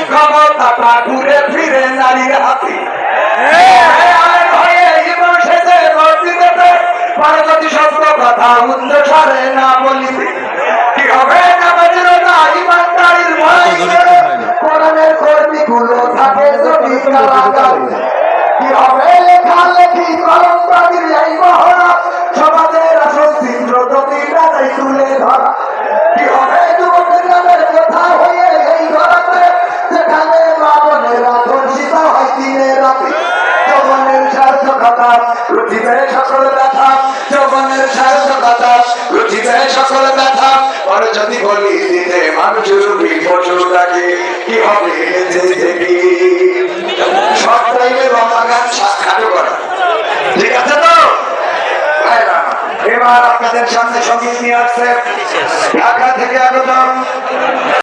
এই ক্ষমতাটা ঘুরে ফিরে নারীর হাতি। আয় ভয়ে জীবন শেষে মসজিদেতে পরে যদি সত্য কথা উচ্চ স্বরে না বলিবি কি হবে নামাজের না ইমানদারির ভয় করে কোরআনের কর্মীগুলো থাকে যদি কারাগারে। কি হবে? লেখালেখি কলমবাজির এই মহড়া সমাজের আসল চিত্র যদি রাজাই তুলে ধরা। পরে যদি বলি দিতে মানুষ রূপী পশুটাকে কি হবে সব টাইমে গান ঠিক আছে তো? এবার আপনাদের সামনে সংগীত নিয়ে আসছে ঢাকা থেকে আগত